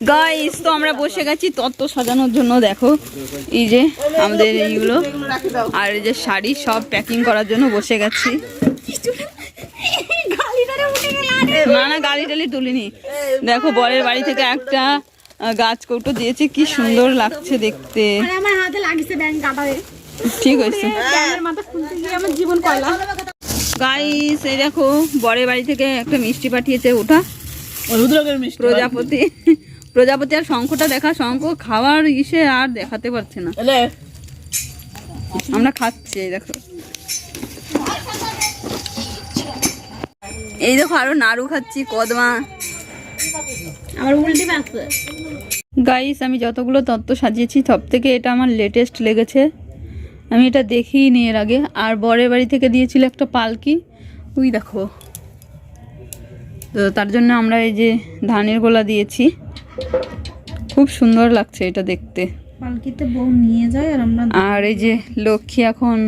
Guys তো আমরা বসে গেছি তত্ত্ব সাজানোর জন্য দেখো। এই যে আমাদের এইগুলো। আর এই যে শাড়ি সব প্যাকিং করার জন্য বসে গেছি। না না গাড়ি টালি তুলিনি। দেখো বরের বাড়ি থেকে একটা গাছ কৌটো দিয়েছে কি সুন্দর লাগছে দেখতে। ঠিক হয়েছে। গাইস এই দেখো বরের বাড়ি থেকে একটা মিষ্টি পাঠিয়েছে ওটা। প্রজাপতি। প্রজাপতি আর শঙ্খটা দেখা শঙ্খ খাওয়ার ইসে আর দেখাতে পারছে না। আমরা খাচ্ছি এই দেখো। এই দেখো আরও নাড়ু খাচ্ছি কদমা। আমার উল্টি পাচ্ছে গাইস আমি যতগুলো তত্ত্ব সাজিয়েছি সব থেকে এটা আমার লেটেস্ট লেগেছে। আমি এটা দেখিনি এর আগে। আর বরের বাড়ি থেকে দিয়েছিল একটা পালকি। ওই দেখো। তো তার জন্য আমরা এই যে ধানের গোলা দিয়েছি। খুব সুন্দর লাগছে এটা দেখতে। পালকিতে বউ নিয়ে যায় আর আমরা আর এই যে লক্ষ্মী এখন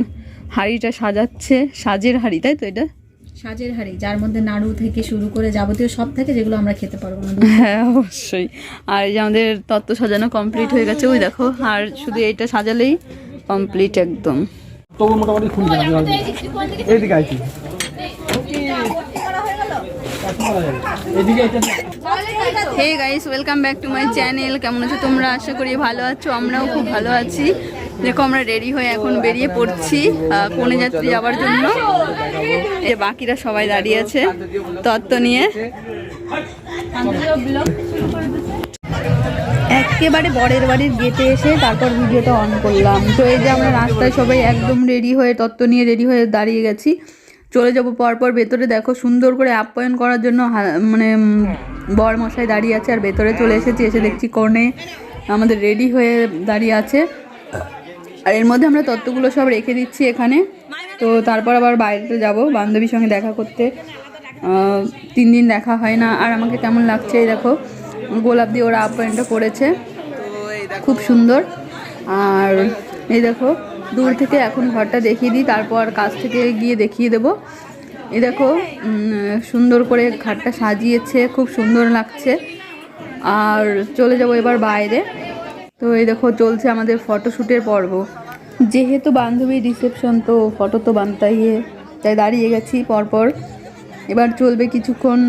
হাড়িটা সাজাচ্ছে সাজের হাড়ি তাই তো এটা? সাজের হাড়ি যার মধ্যে নাড়ু থেকে শুরু করে যাবতীয় সব থাকে যেগুলো আমরা খেতে পারব না হ্যাঁ অবশ্যই। আর এই যে আমাদের তত্ত্ব সাজানো কমপ্লিট হয়ে গেছে। ওই দেখো আর শুধু এইটা সাজালেই কমপ্লিট একদম। তবু মোটামুটি খুলবে না এইদিকে আইছি এটা hey guys welcome back to my channel কেমন আছো তোমরা? আশা করি ভালো আছো, আমরাও খুব ভালো আছি। দেখো, আমরা রেডি হয়ে এখন বেরিয়ে পড়ছি কনে যাত্রী যাওয়ার জন্য। এই বাকিরা সবাই দাঁড়িয়ে আছে তত্ত্ব নিয়ে। একেবারে বরের বাড়ির গেটে এসে তারপর ভিডিওটা অন করলাম। তো এই যে আমরা রাস্তায় সবাই একদম রেডি হয়ে তত্ত্ব নিয়ে রেডি হয়ে দাঁড়িয়ে গেছি। চলে যাব পরপর ভেতরে দেখো সুন্দর করে আপ্যায়ন করার জন্য মানে বর মশাই দাঁড়িয়ে আছে আর ভেতরে চলে এসেছি, এসে দেখছি কর্ণে আমাদের রেডি হয়ে দাঁড়িয়ে আছে। আর এর মধ্যে আমরা তত্ত্বগুলো সব রেখে দিচ্ছি এখানে। তো তারপর আবার বাইরেতে যাব, বান্ধবীর সঙ্গে দেখা করতে। তিন দিন দেখা হয় না। আর আমাকে কেমন লাগছে এই দেখো, গোলাপ দিয়ে ওরা আপ্যায়নটা করেছে। খুব সুন্দর। আর এই দেখো দূর থেকে এখন ঘরটা দেখিয়ে দিই, তারপর কাছ থেকে গিয়ে দেখিয়ে দেবো। এ দেখো সুন্দর করে ঘাটটা সাজিয়েছে, খুব সুন্দর লাগছে। আর চলে যাব এবার বাইরে। তো এই দেখো, চলছে আমাদের ফটোশ্যুটের পর্ব। যেহেতু বান্ধবীর রিসেপশন, তো ফটো তো বানতাই তাই দাঁড়িয়ে গেছি পরপর। এবার চলবে কিছুক্ষণ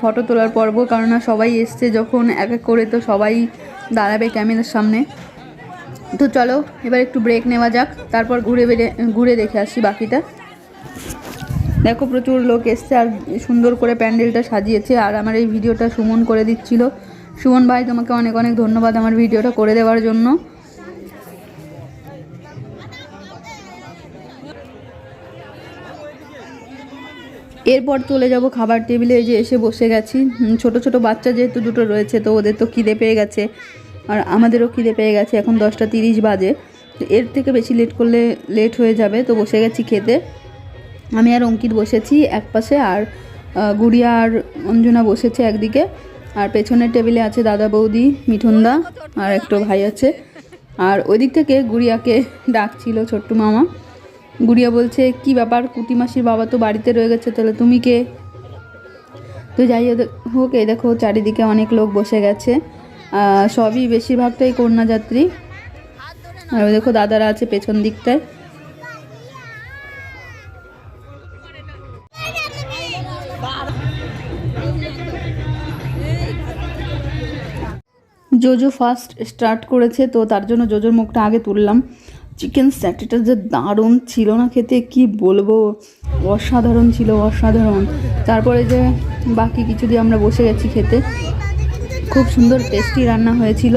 ফটো তোলার পর্ব কারণ সবাই এসছে যখন এক এক করে, তো সবাই দাঁড়াবে ক্যামেরার সামনে। তো চলো, এবার একটু ব্রেক নেওয়া যাক, তারপর ঘুরে বেড়ে, ঘুরে দেখে আসি বাকিটা। দেখো প্রচুর লোক এসছে আর সুন্দর করে প্যান্ডেলটা সাজিয়েছে, আর আমার এই ভিডিওটা সুমন করে দিচ্ছিল। সুমন ভাই, তোমাকে অনেক অনেক ধন্যবাদ আমার ভিডিওটা করে দেওয়ার জন্য। এরপর চলে যাব খাবার টেবিলে যে এসে বসে গেছি। ছোট ছোট বাচ্চা যেহেতু দুটো রয়েছে, তো ওদের তো খিদে পেয়ে গেছে। আর আমাদেরও খিদে পেয়ে গেছে, এখন দশটা তিরিশ বাজে। এর থেকে বেশি লেট করলে লেট হয়ে যাবে, তো বসে গেছি খেতে। আমি আর অঙ্কিত বসেছি এক পাশে আর গুড়িয়া আর অঞ্জনা বসেছে একদিকে। আর পেছনের টেবিলে আছে দাদা বৌদি, মিঠুনদা আর একটু ভাই আছে। আর ওই দিক থেকে গুড়িয়াকে ডাকছিল ছোট্টু মামা। গুড়িয়া বলছে, কি ব্যাপার? কুটি মাসির বাবা তো বাড়িতে রয়ে গেছে, তাহলে তুমি কে? তো যাই হোক- এই দেখো, চারিদিকে অনেক লোক বসে গেছে। সবই বেশিরভাগটাই কন্যাযাত্রী। আর দেখো দাদারা আছে পেছন দিকটায়। জোজো ফার্স্ট স্টার্ট করেছে, তো তার জন্য জোজোর মুখটা আগে তুললাম। চিকেন স্যাটিটা যে দারুণ ছিল না খেতে, কি বলব? অসাধারণ ছিল, অসাধারণ। তারপরে যে বাকি কিছু দিয়ে আমরা বসে গেছি খেতে। খুব সুন্দর টেস্টি রান্না হয়েছিল।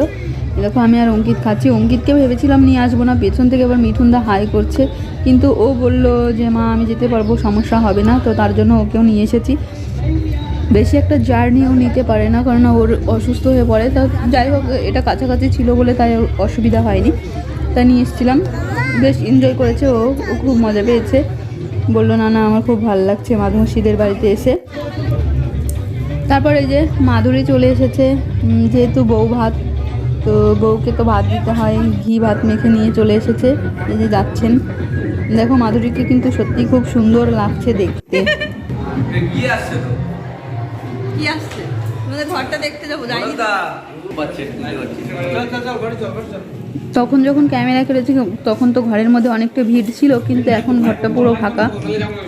দেখো, আমি আর অঙ্কিত খাচ্ছি। অঙ্কিতকে ভেবেছিলাম নিয়ে আসব না, পেছন থেকে আবার মিঠুনদা হাই করছে। কিন্তু ও বলল যে, মা, আমি যেতে পারব, সমস্যা হবে না। তো তার জন্য ওকেও নিয়ে এসেছি। বেশি একটা জার্নিও নিতে পারে না, কারণ ওর অসুস্থ হয়ে পড়ে। তা যাই হোক, এটা কাছাকাছি ছিল বলে তাই অসুবিধা হয়নি। তাই নিয়ে এসেছিলাম। বেশ এনজয় করেছে ও খুব মজা পেয়েছে। বলল, না না, আমার খুব ভালো লাগছে। মাধুমসিদের বাড়িতে এসে। তারপরে এই যে মাধুরী চলে এসেছে যেহেতু বউ ভাত তো বউকে তো ভাত দিতে হয় ঘি ভাত মেখে নিয়ে চলে এসেছে এই যে যাচ্ছেন দেখো মাধুরীকে কিন্তু সত্যি খুব সুন্দর লাগছে দেখতে আসছে কি আসছে ঘরটা দেখতে যাব যাইনি তো। তখন যখন ক্যামেরা করেছি তখন তো ঘরের মধ্যে অনেকটা ভিড় ছিল কিন্তু এখন ঘরটা পুরো ফাঁকা।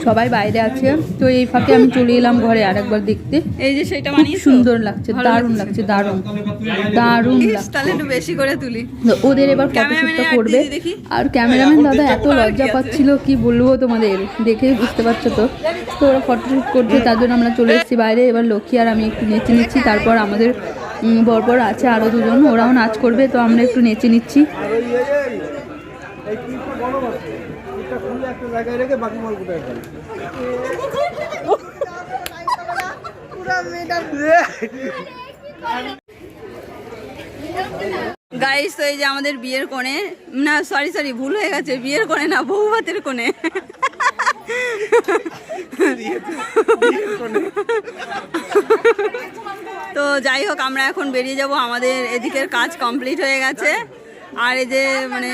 সবাই বাইরে আছে। তো এই ফাঁকে আমি চলে এলাম ঘরে আরেকবার দেখতে। এই যে সেটা খুব সুন্দর লাগছে দারুণ লাগছে। দারুণ। দারুণ তাহলে একটু বেশি করে তুলি। ওদের এবার আর করবে। আর ক্যামেরাম্যান দাদা এত লজ্জা পাচ্ছিল কি বলব তোমাদের? দেখেই বুঝতে পারছ তো। তো ওরা ফটোশ্যুট করছে তার জন্য আমরা চলে এসেছি বাইরে। এবার লক্ষ্মী আর আমি একটু নেচে নিচ্ছি তারপর আমাদের বরপর আছে আরও দুজন, ওরাও নাচ করবে, তো আমরা একটু নেচে নিচ্ছি। গাইস তো এই যে আমাদের বিয়ের কোণে, না সরি সরি ভুল হয়ে গেছে, বিয়ের কোণে না বউ ভাতের কোণে। তো যাই হোক, আমরা এখন বেরিয়ে যাব। আমাদের এদিকের কাজ কমপ্লিট হয়ে গেছে। আর এই যে মানে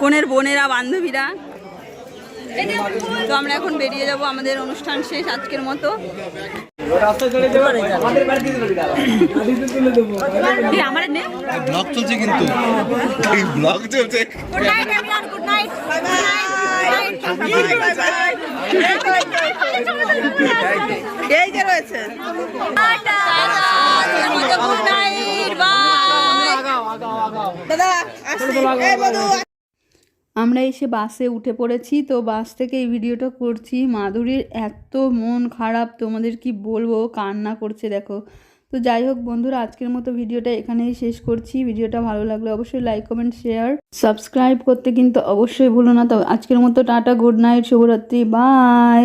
কোনের বোনেরা, বান্ধবীরা। তো আমরা এখন বেরিয়ে যাব। আমাদের অনুষ্ঠান শেষ আজকের মতো। ব্লগ চলছে কিন্তু ব্লগ চলছে good night everyone good night এই যে রয়েছে বাই দাদা আসছি। এই মধু আমরা এসে বাসে উঠে পড়েছি, তো বাস থেকে এই ভিডিওটা করছি। মাধুরীর এত মন খারাপ, তোমাদের কি বলব? কান্না করছে, দেখো। তো যাই হোক বন্ধুরা, আজকের মতো ভিডিওটা এখানেই শেষ করছি। ভিডিওটা ভালো লাগলে অবশ্যই লাইক কমেন্ট শেয়ার সাবস্ক্রাইব করতে কিন্তু অবশ্যই ভুলো না। তো আজকের মতো টাটা গুড নাইট শুভরাত্রি বাই